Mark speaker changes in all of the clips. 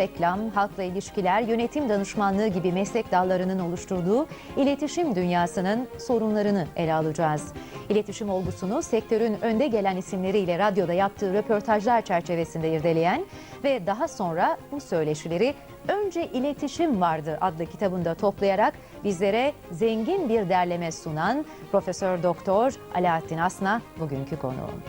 Speaker 1: Reklam, halkla ilişkiler, yönetim danışmanlığı gibi meslek dallarının oluşturduğu iletişim dünyasının sorunlarını ele alacağız. İletişim olgusunu sektörün önde gelen isimleriyle radyoda yaptığı röportajlar çerçevesinde irdeleyen ve daha sonra bu söyleşileri Önce İletişim Vardı adlı kitabında toplayarak bizlere zengin bir derleme sunan Profesör Doktor Alaaddin Asna bugünkü konuğum.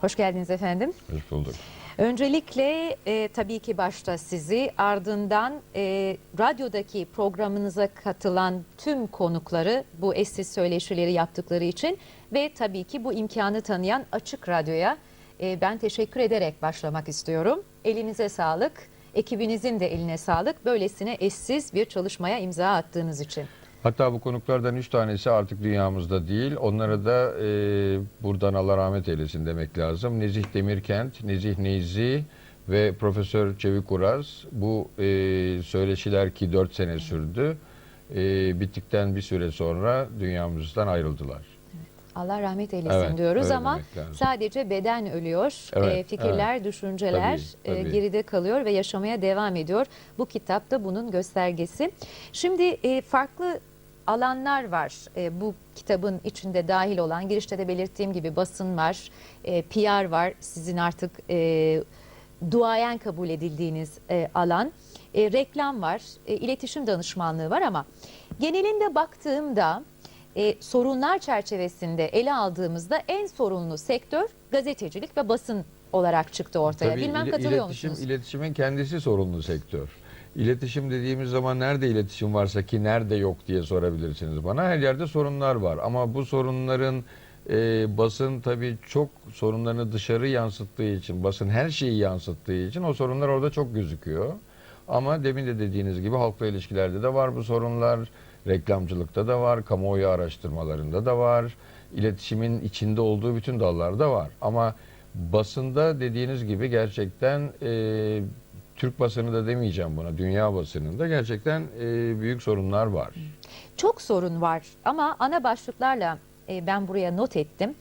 Speaker 1: Hoş geldiniz efendim.
Speaker 2: Hoş bulduk.
Speaker 1: Öncelikle e, tabii ki başta sizi ardından e, radyodaki programınıza katılan tüm konukları bu eşsiz söyleşileri yaptıkları için ve tabii ki bu imkanı tanıyan Açık Radyo'ya e, ben teşekkür ederek başlamak istiyorum. Elinize sağlık, ekibinizin de eline sağlık. Böylesine eşsiz bir çalışmaya imza attığınız için.
Speaker 2: Hatta bu konuklardan üç tanesi artık dünyamızda değil. Onlara da e, buradan Allah rahmet eylesin demek lazım. Nezih Demirkent, Nezih Neyzi ve Profesör Çevik Uraz. Bu e, söyleşiler ki dört sene sürdü. E, bittikten bir süre sonra dünyamızdan ayrıldılar.
Speaker 1: Allah rahmet eylesin
Speaker 2: Evet,
Speaker 1: diyoruz ama sadece beden ölüyor.
Speaker 2: Evet,
Speaker 1: Ee, fikirler, düşünceler
Speaker 2: Tabii,
Speaker 1: e,
Speaker 2: tabii.
Speaker 1: geride kalıyor ve yaşamaya devam ediyor. Bu kitap da bunun göstergesi. Şimdi e, farklı alanlar var. E, bu kitabın içinde dahil olan girişte de belirttiğim gibi basın var, e, PR var. Sizin artık e, duayen kabul edildiğiniz e, alan. E, reklam var, e, iletişim danışmanlığı var ama genelinde baktığımda e, sorunlar çerçevesinde ele aldığımızda en sorunlu sektör gazetecilik ve basın olarak çıktı ortaya.
Speaker 2: Tabii
Speaker 1: Bilmem
Speaker 2: ile-
Speaker 1: katılıyor
Speaker 2: iletişim,
Speaker 1: musunuz?
Speaker 2: İletişimin kendisi sorunlu sektör. İletişim dediğimiz zaman nerede iletişim varsa ki nerede yok diye sorabilirsiniz bana. Her yerde sorunlar var ama bu sorunların e, basın tabii çok sorunlarını dışarı yansıttığı için, basın her şeyi yansıttığı için o sorunlar orada çok gözüküyor. Ama demin de dediğiniz gibi halkla ilişkilerde de var bu sorunlar, reklamcılıkta da var, kamuoyu araştırmalarında da var, iletişimin içinde olduğu bütün dallarda var. Ama basında dediğiniz gibi gerçekten e, Türk basını da demeyeceğim buna, dünya basınında gerçekten e, büyük sorunlar var.
Speaker 1: Çok sorun var ama ana başlıklarla e, ben buraya not ettim.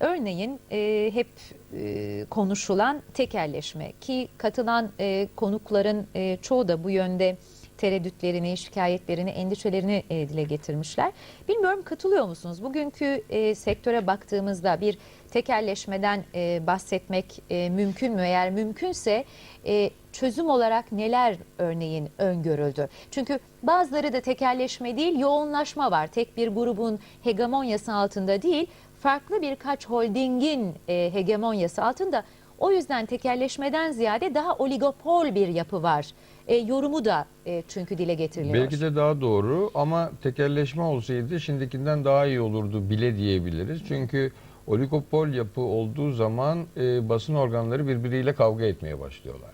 Speaker 1: Örneğin e, hep e, konuşulan tekelleşme ki katılan e, konukların e, çoğu da bu yönde tereddütlerini, şikayetlerini, endişelerini e, dile getirmişler. Bilmiyorum katılıyor musunuz? Bugünkü e, sektöre baktığımızda bir tekelleşmeden e, bahsetmek e, mümkün mü? Eğer mümkünse e, çözüm olarak neler örneğin öngörüldü? Çünkü bazıları da tekelleşme değil, yoğunlaşma var. Tek bir grubun hegemonyası altında değil, farklı birkaç holdingin e, hegemonyası altında. O yüzden tekelleşmeden ziyade daha oligopol bir yapı var. E, yorumu da e, çünkü dile getiriliyor.
Speaker 2: Belki de daha doğru ama tekelleşme olsaydı şimdikinden daha iyi olurdu bile diyebiliriz. Çünkü oligopol yapı olduğu zaman e, basın organları birbiriyle kavga etmeye başlıyorlar.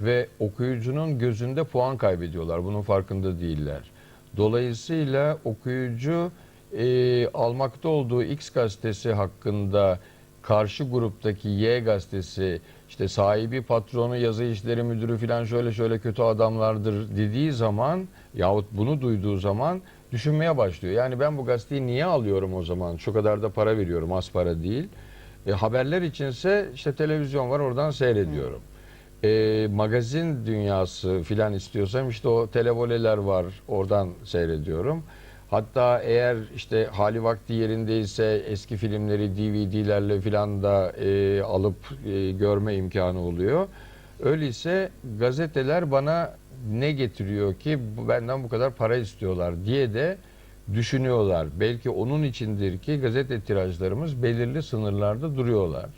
Speaker 2: Ve okuyucunun gözünde puan kaybediyorlar. Bunun farkında değiller. Dolayısıyla okuyucu e, almakta olduğu X gazetesi hakkında karşı gruptaki Y gazetesi işte sahibi patronu yazı işleri müdürü falan şöyle şöyle kötü adamlardır dediği zaman yahut bunu duyduğu zaman düşünmeye başlıyor. Yani ben bu gazeteyi niye alıyorum o zaman? Şu kadar da para veriyorum az para değil. E, haberler içinse işte televizyon var oradan seyrediyorum. E, magazin dünyası filan istiyorsam işte o televoleler var oradan seyrediyorum. Hatta eğer işte hali vakti yerindeyse eski filmleri DVD'lerle filan da e, alıp e, görme imkanı oluyor. Öyleyse gazeteler bana ne getiriyor ki benden bu kadar para istiyorlar diye de düşünüyorlar. Belki onun içindir ki gazete tirajlarımız belirli sınırlarda duruyorlar.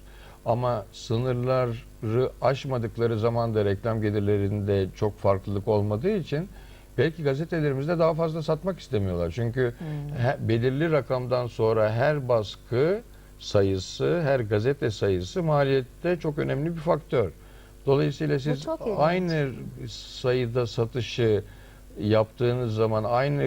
Speaker 2: Ama sınırları aşmadıkları zaman da reklam gelirlerinde çok farklılık olmadığı için belki gazetelerimizde daha fazla satmak istemiyorlar. Çünkü he- belirli rakamdan sonra her baskı sayısı, her gazete sayısı maliyette çok önemli bir faktör. Dolayısıyla siz aynı sayıda satışı yaptığınız zaman aynı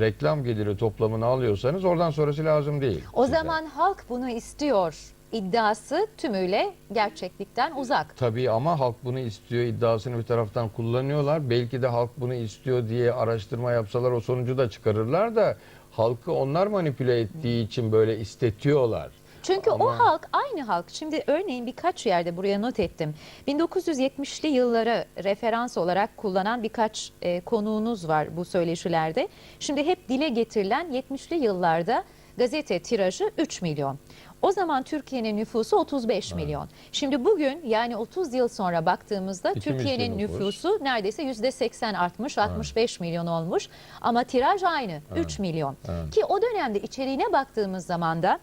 Speaker 2: reklam geliri toplamını alıyorsanız oradan sonrası lazım değil.
Speaker 1: O
Speaker 2: size.
Speaker 1: zaman halk bunu istiyor iddiası tümüyle gerçeklikten uzak.
Speaker 2: Tabii ama halk bunu istiyor iddiasını bir taraftan kullanıyorlar. Belki de halk bunu istiyor diye araştırma yapsalar o sonucu da çıkarırlar da halkı onlar manipüle ettiği için böyle istetiyorlar.
Speaker 1: Çünkü o
Speaker 2: Ama-
Speaker 1: halk aynı halk. Şimdi örneğin birkaç yerde buraya not ettim. 1970'li yıllara referans olarak kullanan birkaç e, konuğunuz var bu söyleşilerde. Şimdi hep dile getirilen 70'li yıllarda gazete tirajı 3 milyon. O zaman Türkiye'nin nüfusu 35 milyon. Şimdi bugün yani 30 yıl sonra baktığımızda Türkiye'nin nüfusu neredeyse %80 artmış, 65 milyon olmuş. Ama tiraj aynı 3 milyon.
Speaker 2: Evet.
Speaker 1: Ki o dönemde içeriğine baktığımız zaman da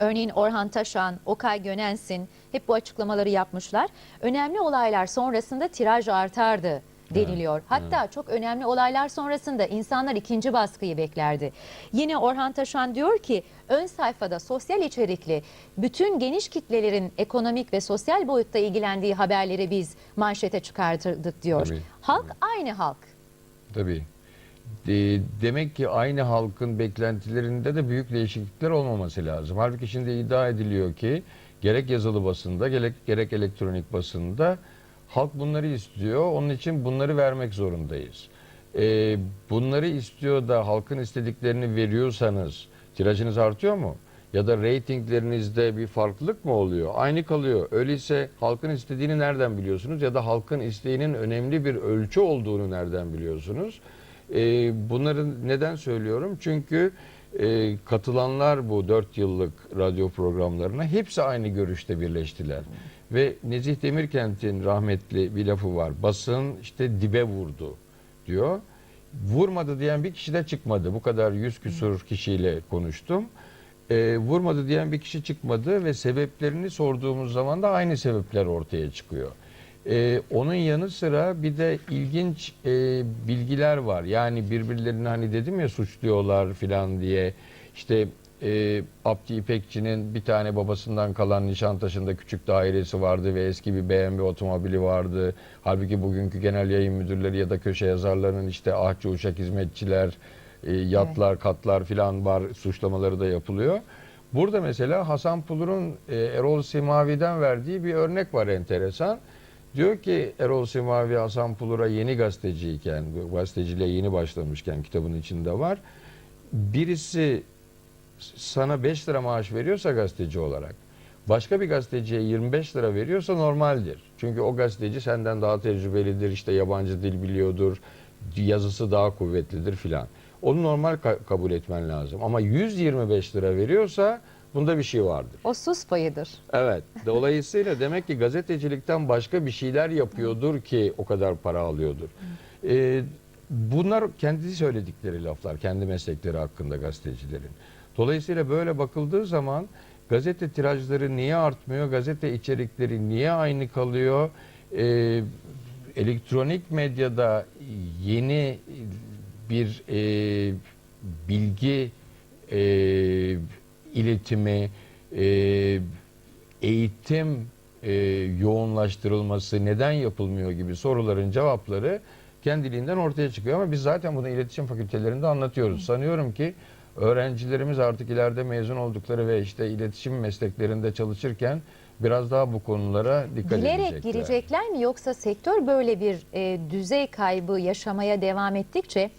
Speaker 1: Örneğin Orhan Taşan, Okay Gönensin hep bu açıklamaları yapmışlar. Önemli olaylar sonrasında tiraj artardı deniliyor. Hatta çok önemli olaylar sonrasında insanlar ikinci baskıyı beklerdi. Yine Orhan Taşan diyor ki ön sayfada sosyal içerikli bütün geniş kitlelerin ekonomik ve sosyal boyutta ilgilendiği haberleri biz manşete çıkartırdık diyor.
Speaker 2: Tabii,
Speaker 1: halk aynı halk.
Speaker 2: Tabii. De- demek ki aynı halkın beklentilerinde de büyük değişiklikler olmaması lazım. Halbuki şimdi iddia ediliyor ki gerek yazılı basında gerek, gerek elektronik basında halk bunları istiyor. Onun için bunları vermek zorundayız. Ee, bunları istiyor da halkın istediklerini veriyorsanız tirajınız artıyor mu? Ya da reytinglerinizde bir farklılık mı oluyor? Aynı kalıyor. Öyleyse halkın istediğini nereden biliyorsunuz? Ya da halkın isteğinin önemli bir ölçü olduğunu nereden biliyorsunuz? Ee, bunları neden söylüyorum? Çünkü e, katılanlar bu 4 yıllık radyo programlarına hepsi aynı görüşte birleştiler. Ve Nezih Demirkent'in rahmetli bir lafı var. Basın işte dibe vurdu diyor. Vurmadı diyen bir kişi de çıkmadı. Bu kadar yüz küsur kişiyle konuştum. Ee, vurmadı diyen bir kişi çıkmadı ve sebeplerini sorduğumuz zaman da aynı sebepler ortaya çıkıyor. Ee, onun yanı sıra bir de ilginç e, bilgiler var. Yani birbirlerini hani dedim ya suçluyorlar filan diye. İşte e, Abdi İpekçi'nin bir tane babasından kalan Nişantaşı'nda küçük dairesi vardı ve eski bir BMW otomobili vardı. Halbuki bugünkü genel yayın müdürleri ya da köşe yazarlarının işte ahçı uşak hizmetçiler, e, yatlar, katlar filan var suçlamaları da yapılıyor. Burada mesela Hasan Pulur'un e, Erol Simavi'den verdiği bir örnek var enteresan. Diyor ki Erol Simavi Hasan Pulur'a yeni gazeteciyken, gazeteciliğe yeni başlamışken kitabın içinde var. Birisi sana 5 lira maaş veriyorsa gazeteci olarak, başka bir gazeteciye 25 lira veriyorsa normaldir. Çünkü o gazeteci senden daha tecrübelidir, işte yabancı dil biliyordur, yazısı daha kuvvetlidir filan. Onu normal ka- kabul etmen lazım. Ama 125 lira veriyorsa bunda bir şey vardır.
Speaker 1: O sus payıdır.
Speaker 2: Evet. Dolayısıyla demek ki gazetecilikten başka bir şeyler yapıyordur ki o kadar para alıyordur. Ee, bunlar kendi söyledikleri laflar, kendi meslekleri hakkında gazetecilerin. Dolayısıyla böyle bakıldığı zaman gazete tirajları niye artmıyor, gazete içerikleri niye aynı kalıyor? Ee, elektronik medyada yeni bir e, bilgi e, iletimi, e, eğitim e, yoğunlaştırılması neden yapılmıyor gibi soruların cevapları kendiliğinden ortaya çıkıyor. Ama biz zaten bunu iletişim fakültelerinde anlatıyoruz. Sanıyorum ki öğrencilerimiz artık ileride mezun oldukları ve işte iletişim mesleklerinde çalışırken biraz daha bu konulara dikkat
Speaker 1: Bilerek
Speaker 2: edecekler.
Speaker 1: girecekler mi yoksa sektör böyle bir e, düzey kaybı yaşamaya devam ettikçe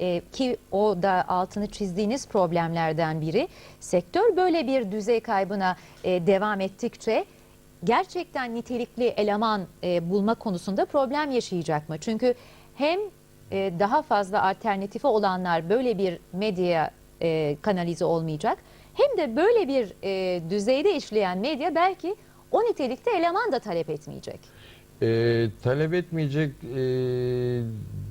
Speaker 1: e, ki o da altını çizdiğiniz problemlerden biri sektör böyle bir düzey kaybına e, devam ettikçe gerçekten nitelikli eleman e, bulma konusunda problem yaşayacak mı? Çünkü hem e, daha fazla alternatifi olanlar böyle bir medya e, kanalize olmayacak hem de böyle bir e, düzeyde işleyen medya belki o nitelikte eleman da talep etmeyecek.
Speaker 2: Ee, talep etmeyecek e,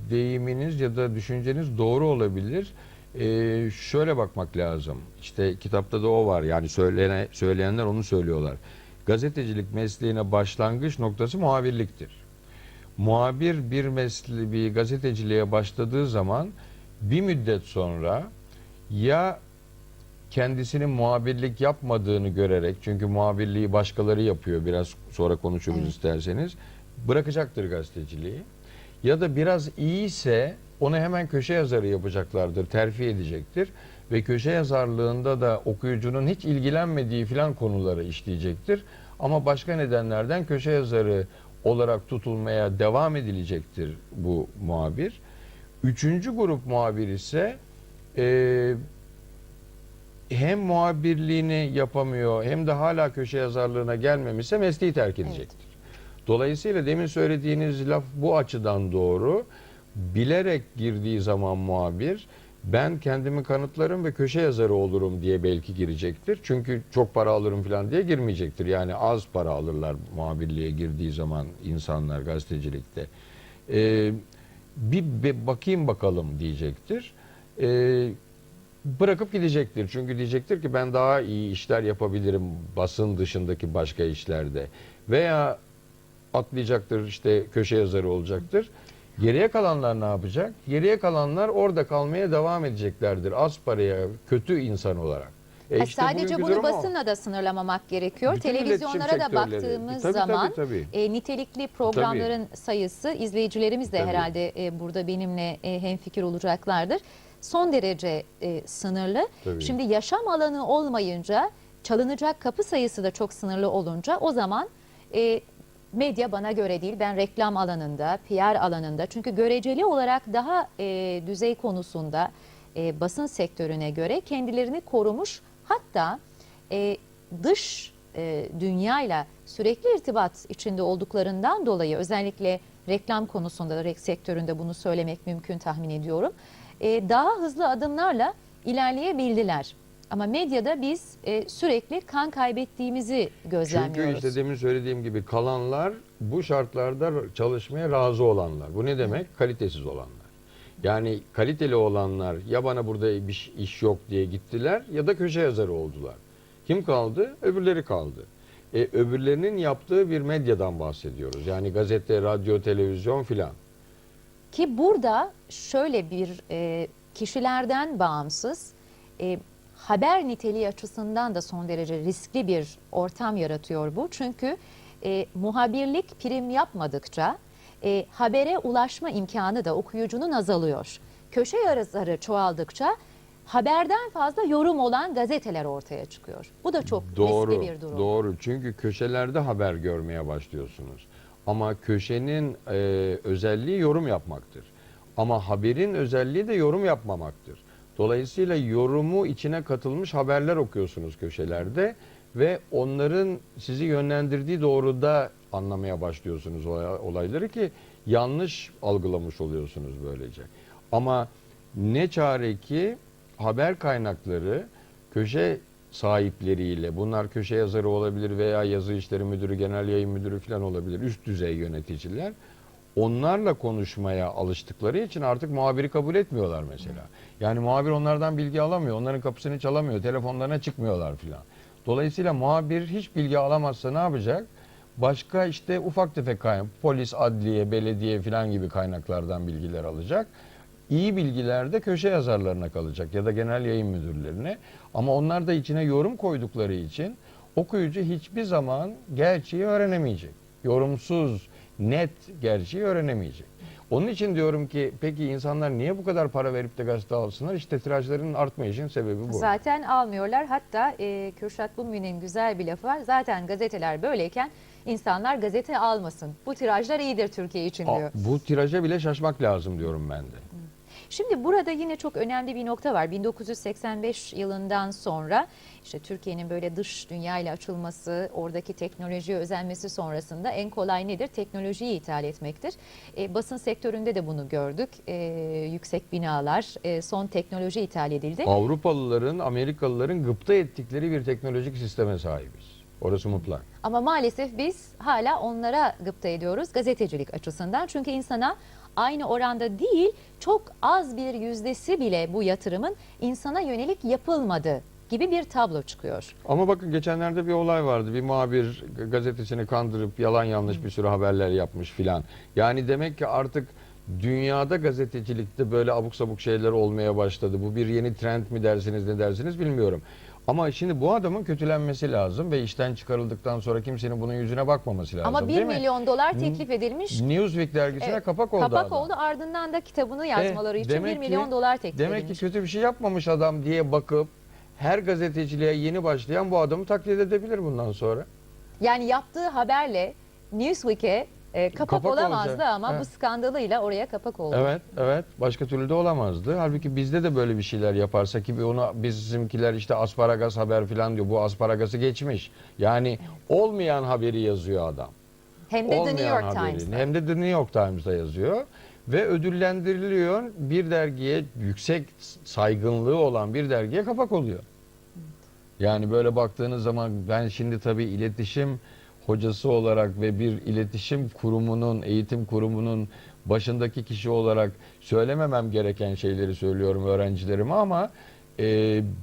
Speaker 2: deyiminiz ya da düşünceniz doğru olabilir. Ee, şöyle bakmak lazım. İşte kitapta da o var. Yani söylene, söyleyenler onu söylüyorlar. Gazetecilik mesleğine başlangıç noktası muhabirliktir. Muhabir bir mesle bir gazeteciliğe başladığı zaman bir müddet sonra ya kendisinin muhabirlik yapmadığını görerek çünkü muhabirliği başkaları yapıyor biraz sonra konuşuruz
Speaker 1: Evet.
Speaker 2: isterseniz bırakacaktır gazeteciliği ya da biraz iyiyse onu hemen köşe yazarı yapacaklardır terfi edecektir ve köşe yazarlığında da okuyucunun hiç ilgilenmediği filan konuları işleyecektir ama başka nedenlerden köşe yazarı olarak tutulmaya devam edilecektir bu muhabir. Üçüncü grup muhabir ise e, hem muhabirliğini yapamıyor hem de hala köşe yazarlığına gelmemişse mesleği terk edecektir. Dolayısıyla demin söylediğiniz laf bu açıdan doğru. Bilerek girdiği zaman muhabir ben kendimi kanıtlarım ve köşe yazarı olurum diye belki girecektir. Çünkü çok para alırım falan diye girmeyecektir. Yani az para alırlar muhabirliğe girdiği zaman insanlar gazetecilikte. Ee, bir be- bakayım bakalım diyecektir. Ee, bırakıp gidecektir. Çünkü diyecektir ki ben daha iyi işler yapabilirim basın dışındaki başka işlerde. Veya atlayacaktır işte köşe yazarı olacaktır. Geriye kalanlar ne yapacak? Geriye kalanlar orada kalmaya devam edeceklerdir. Az paraya, kötü insan olarak. E işte
Speaker 1: Sadece bunu
Speaker 2: o.
Speaker 1: basınla da sınırlamamak gerekiyor.
Speaker 2: Bütün
Speaker 1: Televizyonlara da baktığımız
Speaker 2: Tabii, tabii,
Speaker 1: zaman
Speaker 2: tabii.
Speaker 1: e, nitelikli programların sayısı izleyicilerimiz de
Speaker 2: Tabii.
Speaker 1: herhalde e, burada benimle e, hemfikir olacaklardır. Son derece e, sınırlı.
Speaker 2: Tabii.
Speaker 1: Şimdi yaşam alanı olmayınca çalınacak kapı sayısı da çok sınırlı olunca o zaman e, medya bana göre değil ben reklam alanında, PR alanında çünkü göreceli olarak daha e, düzey konusunda e, basın sektörüne göre kendilerini korumuş hatta e, dış e, dünyayla sürekli irtibat içinde olduklarından dolayı özellikle reklam konusunda rek sektöründe bunu söylemek mümkün tahmin ediyorum. E, daha hızlı adımlarla ilerleyebildiler. Ama medyada biz e, sürekli kan kaybettiğimizi gözlemliyoruz.
Speaker 2: Çünkü işte söylediğim gibi kalanlar bu şartlarda çalışmaya razı olanlar. Bu ne demek? Kalitesiz olanlar. Yani kaliteli olanlar ya bana burada bir iş yok diye gittiler ya da köşe yazarı oldular. Kim kaldı? Öbürleri kaldı. E, öbürlerinin yaptığı bir medyadan bahsediyoruz. Yani gazete, radyo, televizyon filan.
Speaker 1: Ki burada şöyle bir e, kişilerden bağımsız e, haber niteliği açısından da son derece riskli bir ortam yaratıyor bu. Çünkü e, muhabirlik prim yapmadıkça e, habere ulaşma imkanı da okuyucunun azalıyor. Köşe yazarı çoğaldıkça haberden fazla yorum olan gazeteler ortaya çıkıyor. Bu da çok
Speaker 2: Doğru,
Speaker 1: riskli bir durum.
Speaker 2: doğru. Çünkü köşelerde haber görmeye başlıyorsunuz. Ama köşenin e, özelliği yorum yapmaktır. Ama haberin özelliği de yorum yapmamaktır. Dolayısıyla yorumu içine katılmış haberler okuyorsunuz köşelerde ve onların sizi yönlendirdiği doğruda anlamaya başlıyorsunuz olay- olayları ki yanlış algılamış oluyorsunuz böylece. Ama ne çare ki haber kaynakları köşe sahipleriyle bunlar köşe yazarı olabilir veya yazı işleri müdürü, genel yayın müdürü falan olabilir. Üst düzey yöneticiler. Onlarla konuşmaya alıştıkları için artık muhabiri kabul etmiyorlar mesela. Yani muhabir onlardan bilgi alamıyor. Onların kapısını çalamıyor. Telefonlarına çıkmıyorlar filan. Dolayısıyla muhabir hiç bilgi alamazsa ne yapacak? Başka işte ufak tefek kaynak, polis, adliye, belediye filan gibi kaynaklardan bilgiler alacak. İyi bilgiler de köşe yazarlarına kalacak ya da genel yayın müdürlerine. Ama onlar da içine yorum koydukları için okuyucu hiçbir zaman gerçeği öğrenemeyecek. Yorumsuz, net gerçeği öğrenemeyecek. Onun için diyorum ki peki insanlar niye bu kadar para verip de gazete alsınlar? İşte tirajların artmayışın sebebi bu.
Speaker 1: Zaten almıyorlar. Hatta e, Kürşat Bumü'nün güzel bir lafı var. Zaten gazeteler böyleyken insanlar gazete almasın. Bu tirajlar iyidir Türkiye için
Speaker 2: Aa,
Speaker 1: diyor.
Speaker 2: Bu tiraja bile şaşmak lazım diyorum ben de.
Speaker 1: Şimdi burada yine çok önemli bir nokta var. 1985 yılından sonra işte Türkiye'nin böyle dış dünyayla açılması, oradaki teknolojiye özenmesi sonrasında en kolay nedir? Teknolojiyi ithal etmektir. E, basın sektöründe de bunu gördük. E, yüksek binalar, e, son teknoloji ithal edildi.
Speaker 2: Avrupalıların, Amerikalıların gıpta ettikleri bir teknolojik sisteme sahibiz. Orası mutlak.
Speaker 1: Ama maalesef biz hala onlara gıpta ediyoruz gazetecilik açısından. Çünkü insana aynı oranda değil çok az bir yüzdesi bile bu yatırımın insana yönelik yapılmadı gibi bir tablo çıkıyor.
Speaker 2: Ama bakın geçenlerde bir olay vardı. Bir muhabir gazetesini kandırıp yalan yanlış bir sürü haberler yapmış filan. Yani demek ki artık dünyada gazetecilikte böyle abuk sabuk şeyler olmaya başladı. Bu bir yeni trend mi dersiniz ne dersiniz bilmiyorum. Ama şimdi bu adamın kötülenmesi lazım ve işten çıkarıldıktan sonra kimsenin bunun yüzüne bakmaması lazım
Speaker 1: Ama 1
Speaker 2: değil mi?
Speaker 1: milyon dolar teklif edilmiş.
Speaker 2: Newsweek dergisine
Speaker 1: Evet,
Speaker 2: kapak oldu
Speaker 1: Kapak
Speaker 2: adam.
Speaker 1: oldu ardından da kitabını yazmaları
Speaker 2: E,
Speaker 1: için 1
Speaker 2: demek ki-
Speaker 1: milyon dolar teklif
Speaker 2: Demek ki
Speaker 1: edilmiş.
Speaker 2: kötü bir şey yapmamış adam diye bakıp her gazeteciliğe yeni başlayan bu adamı taklit edebilir bundan sonra.
Speaker 1: Yani yaptığı haberle Newsweek'e E, kapak,
Speaker 2: Kapak
Speaker 1: olamazdı
Speaker 2: olacak.
Speaker 1: ama bu
Speaker 2: Evet.
Speaker 1: skandalıyla oraya kapak oldu.
Speaker 2: Evet, evet. Başka türlü de olamazdı. Halbuki bizde de böyle bir şeyler yaparsa ki onu bizimkiler işte asparagas haber falan diyor. Bu asparagası geçmiş. Yani olmayan haberi yazıyor adam.
Speaker 1: Hem de The
Speaker 2: olmayan
Speaker 1: New York
Speaker 2: haberini.
Speaker 1: Times'ta.
Speaker 2: Hem de The New York Times'da yazıyor. Ve ödüllendiriliyor. Bir dergiye yüksek saygınlığı olan bir dergiye kapak oluyor. Yani böyle baktığınız zaman ben şimdi tabii iletişim hocası olarak ve bir iletişim kurumunun, eğitim kurumunun başındaki kişi olarak söylememem gereken şeyleri söylüyorum öğrencilerime ama e,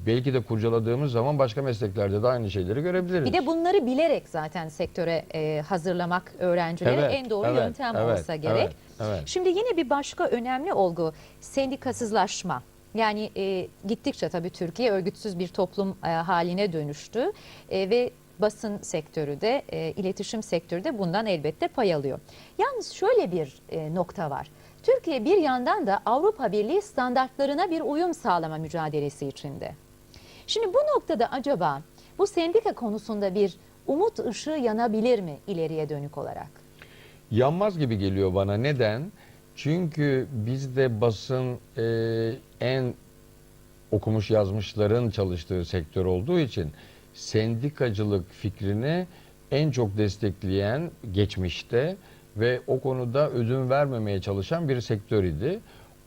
Speaker 2: belki de kurcaladığımız zaman başka mesleklerde de aynı şeyleri görebiliriz.
Speaker 1: Bir de bunları bilerek zaten sektöre e, hazırlamak öğrencileri
Speaker 2: Evet,
Speaker 1: en doğru
Speaker 2: evet,
Speaker 1: yöntem
Speaker 2: evet,
Speaker 1: olsa gerek.
Speaker 2: evet, evet.
Speaker 1: Şimdi yine bir başka önemli olgu sendikasızlaşma. Yani e, gittikçe tabii Türkiye örgütsüz bir toplum e, haline dönüştü E, ve basın sektörü de e, iletişim sektörü de bundan elbette pay alıyor. Yalnız şöyle bir e, nokta var. Türkiye bir yandan da Avrupa Birliği standartlarına bir uyum sağlama mücadelesi içinde. Şimdi bu noktada acaba bu sendika konusunda bir umut ışığı yanabilir mi ileriye dönük olarak?
Speaker 2: Yanmaz gibi geliyor bana. Neden? Çünkü bizde basın e, en okumuş yazmışların çalıştığı sektör olduğu için sendikacılık fikrini en çok destekleyen geçmişte ve o konuda ödün vermemeye çalışan bir sektör idi.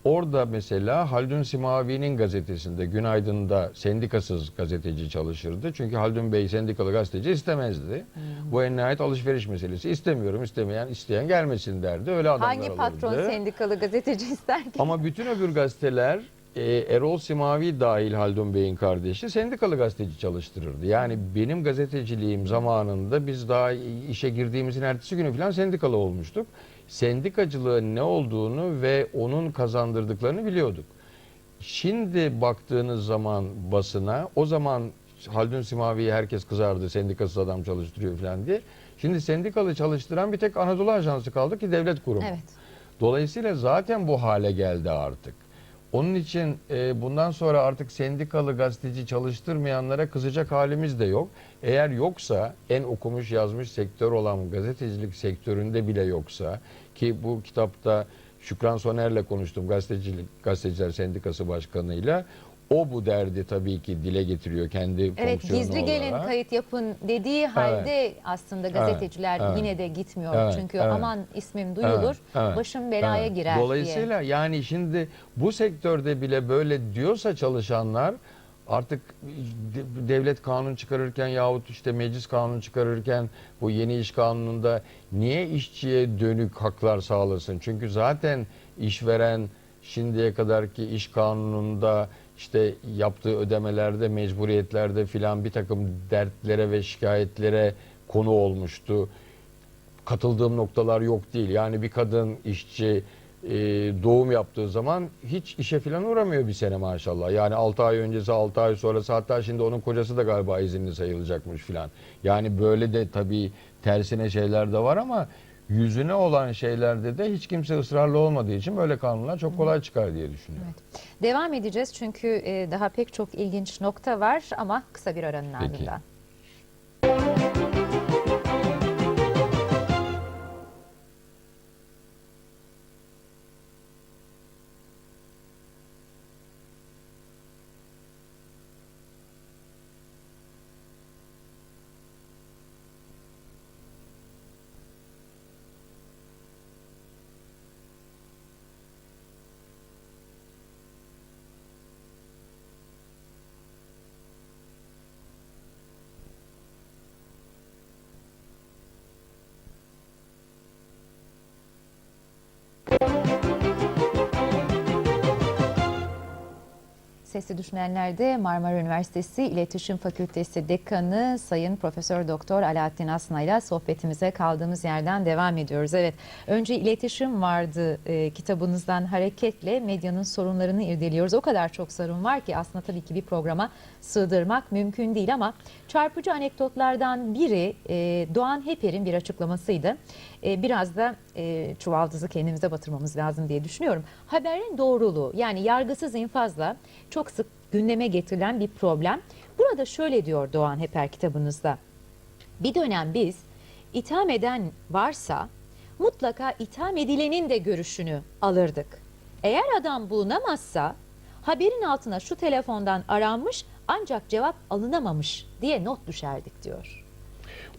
Speaker 2: Orada mesela Haldun Simavi'nin gazetesinde Günaydın'da sendikasız gazeteci çalışırdı. Çünkü Haldun Bey sendikalı gazeteci istemezdi. Bu en nihayet alışveriş meselesi. İstemiyorum, istemeyen, isteyen gelmesin derdi. Öyle adamlar
Speaker 1: Hangi patron
Speaker 2: olurdu.
Speaker 1: sendikalı gazeteci ister ki?
Speaker 2: Ama bütün öbür gazeteler e, Erol Simavi dahil Haldun Bey'in kardeşi sendikalı gazeteci çalıştırırdı. Yani benim gazeteciliğim zamanında biz daha işe girdiğimizin ertesi günü falan sendikalı olmuştuk. Sendikacılığın ne olduğunu ve onun kazandırdıklarını biliyorduk. Şimdi baktığınız zaman basına o zaman Haldun Simavi'yi herkes kızardı sendikasız adam çalıştırıyor falan diye. Şimdi sendikalı çalıştıran bir tek Anadolu Ajansı kaldı ki devlet kurumu.
Speaker 1: Evet.
Speaker 2: Dolayısıyla zaten bu hale geldi artık. Onun için e, bundan sonra artık sendikalı gazeteci çalıştırmayanlara kızacak halimiz de yok. Eğer yoksa en okumuş yazmış sektör olan gazetecilik sektöründe bile yoksa ki bu kitapta Şükran Soner'le konuştum gazetecilik gazeteciler sendikası başkanıyla. O bu derdi tabii ki dile getiriyor kendi
Speaker 1: Evet
Speaker 2: fonksiyonu
Speaker 1: gizli gelin
Speaker 2: olarak.
Speaker 1: kayıt yapın dediği halde aslında gazeteciler
Speaker 2: evet.
Speaker 1: yine de gitmiyor.
Speaker 2: Evet,
Speaker 1: Çünkü
Speaker 2: evet.
Speaker 1: aman ismim duyulur,
Speaker 2: Evet, evet,
Speaker 1: başım belaya
Speaker 2: evet.
Speaker 1: girer diye.
Speaker 2: Dolayısıyla yani şimdi bu sektörde bile böyle diyorsa çalışanlar artık de- devlet kanun çıkarırken yahut işte meclis kanun çıkarırken bu yeni iş kanununda niye işçiye dönük haklar sağlasın? Çünkü zaten işveren şimdiye kadarki iş kanununda işte yaptığı ödemelerde, mecburiyetlerde filan bir takım dertlere ve şikayetlere konu olmuştu katıldığım noktalar yok değil. Yani bir kadın işçi e, doğum yaptığı zaman hiç işe falan uğramıyor bir sene maşallah. Yani 6 ay öncesi 6 ay sonrası hatta şimdi onun kocası da galiba izinli sayılacakmış filan. Yani böyle de tabii tersine şeyler de var ama yüzüne olan şeylerde de hiç kimse ısrarlı olmadığı için böyle kanunlar çok kolay çıkar diye düşünüyorum.
Speaker 1: Devam edeceğiz çünkü e, daha pek çok ilginç nokta var ama kısa bir aranın
Speaker 2: Peki.
Speaker 1: ardından. Sesli Düşmenler'de Marmara Üniversitesi İletişim Fakültesi Dekanı Sayın Profesör Doktor Alaaddin Asna ile sohbetimize kaldığımız yerden devam ediyoruz. Evet, önce iletişim vardı e, kitabınızdan hareketle medyanın sorunlarını irdeliyoruz. O kadar çok sorun var ki aslında tabii ki bir programa sığdırmak mümkün değil ama çarpıcı anekdotlardan biri e, Doğan Heper'in bir açıklamasıydı. E, biraz da e, çuvaldızı kendimize batırmamız lazım diye düşünüyorum. Haberin doğruluğu yani yargısız infazla çok sık gündeme getirilen bir problem. Burada şöyle diyor Doğan Heper kitabınızda. Bir dönem biz itham eden varsa mutlaka itham edilenin de görüşünü alırdık. Eğer adam bulunamazsa haberin altına şu telefondan aranmış ancak cevap alınamamış diye not düşerdik diyor.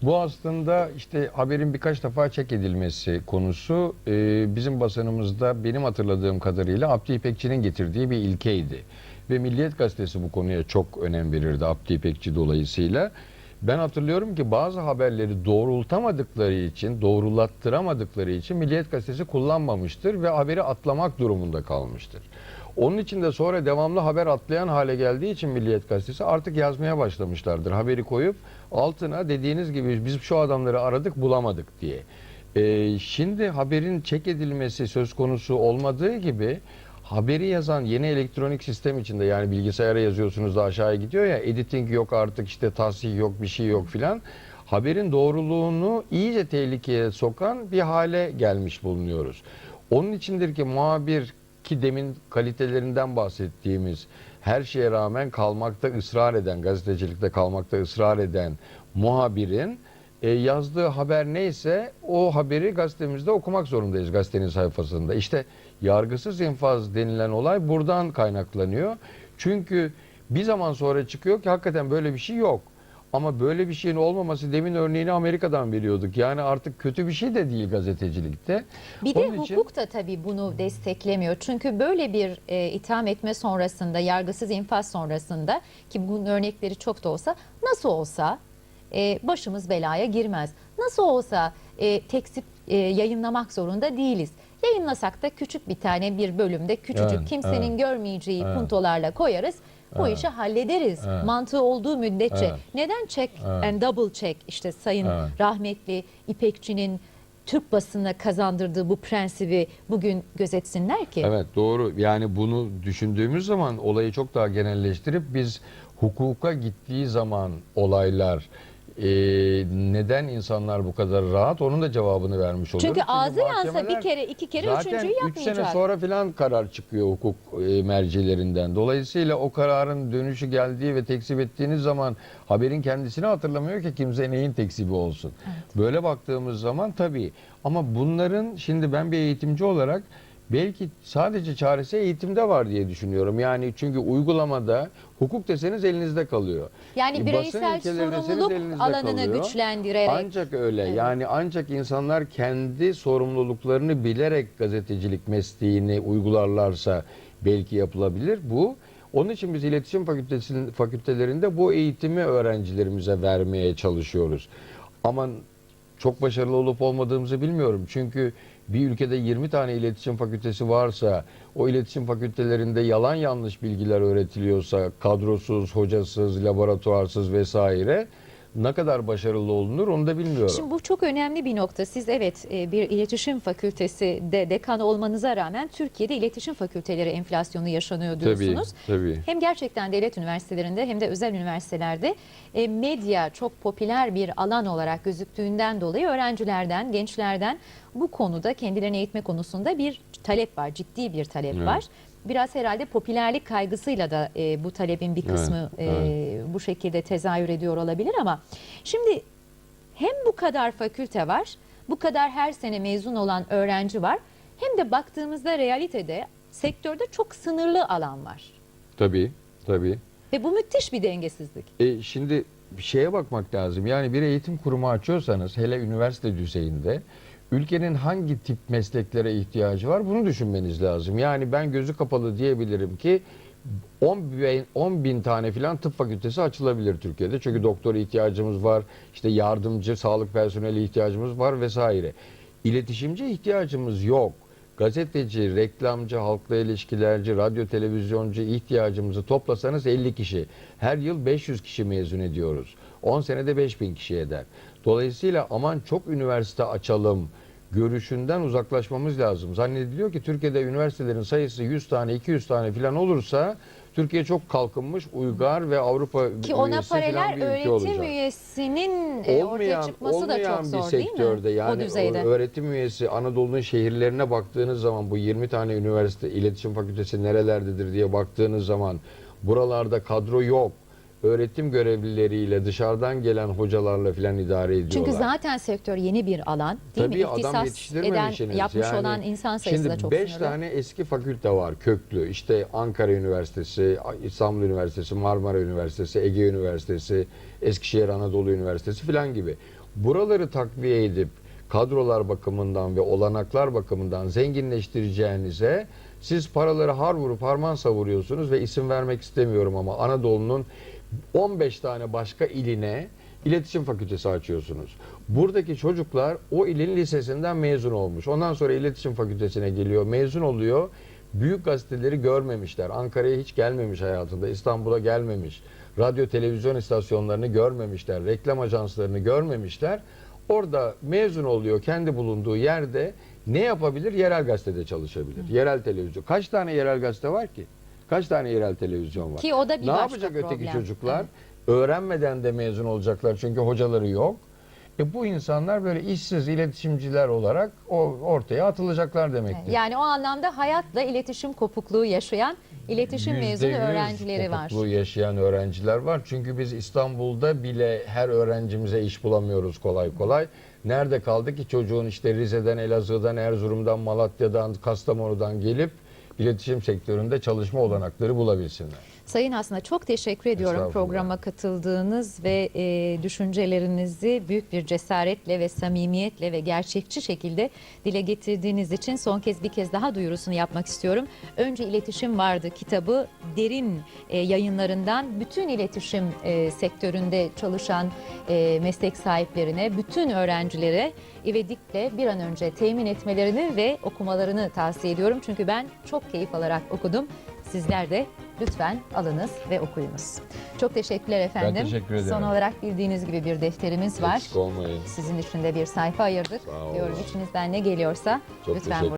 Speaker 2: Bu aslında işte haberin birkaç defa çek edilmesi konusu e, bizim basınımızda benim hatırladığım kadarıyla Abdi İpekçi'nin getirdiği bir ilkeydi. Ve Milliyet Gazetesi bu konuya çok önem verirdi Abdi İpekçi dolayısıyla. Ben hatırlıyorum ki bazı haberleri doğrultamadıkları için, doğrulattıramadıkları için Milliyet Gazetesi kullanmamıştır ve haberi atlamak durumunda kalmıştır. Onun için de sonra devamlı haber atlayan hale geldiği için Milliyet Gazetesi artık yazmaya başlamışlardır. Haberi koyup altına dediğiniz gibi biz şu adamları aradık bulamadık diye. Ee, şimdi haberin çek edilmesi söz konusu olmadığı gibi haberi yazan yeni elektronik sistem içinde yani bilgisayara yazıyorsunuz da aşağıya gidiyor ya editing yok artık işte tasih yok bir şey yok filan. Haberin doğruluğunu iyice tehlikeye sokan bir hale gelmiş bulunuyoruz. Onun içindir ki muhabir ki demin kalitelerinden bahsettiğimiz her şeye rağmen kalmakta ısrar eden, gazetecilikte kalmakta ısrar eden muhabirin e, yazdığı haber neyse o haberi gazetemizde okumak zorundayız gazetenin sayfasında. İşte yargısız infaz denilen olay buradan kaynaklanıyor. Çünkü bir zaman sonra çıkıyor ki hakikaten böyle bir şey yok. Ama böyle bir şeyin olmaması demin örneğini Amerika'dan veriyorduk. Yani artık kötü bir şey de değil gazetecilikte.
Speaker 1: Bir de
Speaker 2: Onun için-
Speaker 1: hukuk da tabii bunu desteklemiyor. Çünkü böyle bir e, itham etme sonrasında, yargısız infaz sonrasında ki bunun örnekleri çok da olsa nasıl olsa e, başımız belaya girmez. Nasıl olsa e, tekzip e, yayınlamak zorunda değiliz. Yayınlasak da küçük bir tane bir bölümde küçücük
Speaker 2: Evet,
Speaker 1: kimsenin
Speaker 2: evet.
Speaker 1: görmeyeceği
Speaker 2: Evet.
Speaker 1: puntolarla koyarız. Bu işi hallederiz. Mantığı olduğu müddetçe. Neden check and double check işte sayın rahmetli İpekçi'nin Türk basınına kazandırdığı bu prensibi bugün gözetsinler ki.
Speaker 2: Evet doğru. Yani bunu düşündüğümüz zaman olayı çok daha genelleştirip biz hukuka gittiği zaman olaylar e, neden insanlar bu kadar rahat onun da cevabını vermiş oluyoruz.
Speaker 1: Çünkü ağzı yansa bir kere, iki kere,
Speaker 2: Zaten
Speaker 1: üçüncüyü
Speaker 2: üç
Speaker 1: yapmayacak.
Speaker 2: sene sonra filan karar çıkıyor hukuk e, mercilerinden. Dolayısıyla o kararın dönüşü geldiği ve tekzip ettiğiniz zaman haberin kendisini hatırlamıyor ki kimse neyin tekzibi olsun. Böyle baktığımız zaman tabii. Ama bunların şimdi ben bir eğitimci olarak belki sadece çaresi eğitimde var diye düşünüyorum. Yani çünkü uygulamada hukuk deseniz elinizde kalıyor.
Speaker 1: Yani bireysel sorumluluk alanını
Speaker 2: kalıyor.
Speaker 1: güçlendirerek.
Speaker 2: Ancak öyle.
Speaker 1: Evet.
Speaker 2: Yani ancak insanlar kendi sorumluluklarını bilerek gazetecilik mesleğini uygularlarsa belki yapılabilir. Bu onun için biz iletişim fakültesinin fakültelerinde bu eğitimi öğrencilerimize vermeye çalışıyoruz. Ama çok başarılı olup olmadığımızı bilmiyorum. Çünkü bir ülkede 20 tane iletişim fakültesi varsa, o iletişim fakültelerinde yalan yanlış bilgiler öğretiliyorsa, kadrosuz, hocasız, laboratuvarsız vesaire ne kadar başarılı olunur onu da bilmiyorum.
Speaker 1: Şimdi bu çok önemli bir nokta. Siz evet e, bir iletişim fakültesi de dekan olmanıza rağmen Türkiye'de iletişim fakülteleri enflasyonu yaşanıyor
Speaker 2: tabii,
Speaker 1: diyorsunuz.
Speaker 2: tabii.
Speaker 1: Hem gerçekten devlet üniversitelerinde hem de özel üniversitelerde e, medya çok popüler bir alan olarak gözüktüğünden dolayı öğrencilerden, gençlerden bu konuda kendilerini eğitme konusunda bir talep var, ciddi bir talep
Speaker 2: Evet.
Speaker 1: var. Biraz herhalde popülerlik kaygısıyla da e, bu talebin bir
Speaker 2: Evet,
Speaker 1: kısmı e,
Speaker 2: evet.
Speaker 1: bu şekilde tezahür ediyor olabilir ama şimdi hem bu kadar fakülte var, bu kadar her sene mezun olan öğrenci var, hem de baktığımızda realitede sektörde çok sınırlı alan var.
Speaker 2: Tabii, tabii.
Speaker 1: Ve bu müthiş bir dengesizlik.
Speaker 2: E, şimdi bir şeye bakmak lazım. Yani bir eğitim kurumu açıyorsanız hele üniversite düzeyinde ülkenin hangi tip mesleklere ihtiyacı var bunu düşünmeniz lazım. Yani ben gözü kapalı diyebilirim ki 10 bin, 10 bin tane filan tıp fakültesi açılabilir Türkiye'de. Çünkü doktor ihtiyacımız var, işte yardımcı sağlık personeli ihtiyacımız var vesaire. İletişimci ihtiyacımız yok. Gazeteci, reklamcı, halkla ilişkilerci, radyo, televizyoncu ihtiyacımızı toplasanız 50 kişi. Her yıl 500 kişi mezun ediyoruz. 10 senede 5000 kişi eder. Dolayısıyla aman çok üniversite açalım görüşünden uzaklaşmamız lazım. Zannediliyor ki Türkiye'de üniversitelerin sayısı 100 tane, 200 tane falan olursa Türkiye çok kalkınmış, uygar ve Avrupa
Speaker 1: Ki ona paralel
Speaker 2: bir ülke
Speaker 1: öğretim
Speaker 2: olacak
Speaker 1: üyesinin e, ortaya
Speaker 2: olmayan,
Speaker 1: çıkması da çok
Speaker 2: bir
Speaker 1: zor değil mi?
Speaker 2: sektörde yani
Speaker 1: o düzeyde.
Speaker 2: öğretim üyesi Anadolu'nun şehirlerine baktığınız zaman bu 20 tane üniversite iletişim fakültesi nerelerdedir diye baktığınız zaman buralarda kadro yok. Öğretim görevlileriyle dışarıdan gelen hocalarla filan idare ediyorlar.
Speaker 1: Çünkü zaten sektör yeni bir alan değil
Speaker 2: Tabii
Speaker 1: mi?
Speaker 2: adam
Speaker 1: İhtisas
Speaker 2: yetiştirmemişsiniz.
Speaker 1: eden, yapmış
Speaker 2: Yani
Speaker 1: olan insan sayısı
Speaker 2: şimdi
Speaker 1: da çok
Speaker 2: beş
Speaker 1: sınırlı.
Speaker 2: tane eski fakülte var köklü. İşte Ankara Üniversitesi, İstanbul Üniversitesi, Marmara Üniversitesi, Ege Üniversitesi, Eskişehir Anadolu Üniversitesi filan gibi. Buraları takviye edip kadrolar bakımından ve olanaklar bakımından zenginleştireceğinize siz paraları har vurup harman savuruyorsunuz ve isim vermek istemiyorum ama Anadolu'nun 15 tane başka iline iletişim fakültesi açıyorsunuz. Buradaki çocuklar o ilin lisesinden mezun olmuş. Ondan sonra iletişim fakültesine geliyor, mezun oluyor. Büyük gazeteleri görmemişler. Ankara'ya hiç gelmemiş hayatında. İstanbul'a gelmemiş. Radyo televizyon istasyonlarını görmemişler. Reklam ajanslarını görmemişler. Orada mezun oluyor kendi bulunduğu yerde ne yapabilir? Yerel gazetede çalışabilir. Yerel televizyon. Kaç tane yerel gazete var ki? Kaç tane yerel televizyon var?
Speaker 1: Ki o da bir
Speaker 2: ne
Speaker 1: başka
Speaker 2: yapacak öteki
Speaker 1: problem.
Speaker 2: çocuklar?
Speaker 1: Evet.
Speaker 2: Öğrenmeden de mezun olacaklar çünkü hocaları yok. E bu insanlar böyle işsiz iletişimciler olarak o ortaya atılacaklar demektir.
Speaker 1: Yani o anlamda hayatla iletişim kopukluğu yaşayan iletişim mezunu
Speaker 2: %100
Speaker 1: öğrencileri var.
Speaker 2: kopukluğu yaşayan öğrenciler var. Çünkü biz İstanbul'da bile her öğrencimize iş bulamıyoruz kolay kolay. Nerede kaldı ki çocuğun işte Rize'den, Elazığ'dan, Erzurum'dan, Malatya'dan, Kastamonu'dan gelip iletişim sektöründe çalışma olanakları bulabilsinler.
Speaker 1: Sayın aslında çok teşekkür ediyorum programa katıldığınız ve e, düşüncelerinizi büyük bir cesaretle ve samimiyetle ve gerçekçi şekilde dile getirdiğiniz için son kez bir kez daha duyurusunu yapmak istiyorum. Önce iletişim vardı kitabı derin e, yayınlarından bütün iletişim e, sektöründe çalışan e, meslek sahiplerine, bütün öğrencilere İvedik'le bir an önce temin etmelerini ve okumalarını tavsiye ediyorum. Çünkü ben çok keyif alarak okudum. Sizler de lütfen alınız ve okuyunuz. Çok teşekkürler efendim.
Speaker 2: teşekkür ederim.
Speaker 1: Son olarak bildiğiniz gibi bir defterimiz var.
Speaker 2: Eksik olmayın.
Speaker 1: Sizin için de bir sayfa ayırdık.
Speaker 2: Sağ olun.
Speaker 1: Diyorum içinizden ne geliyorsa
Speaker 2: Çok
Speaker 1: lütfen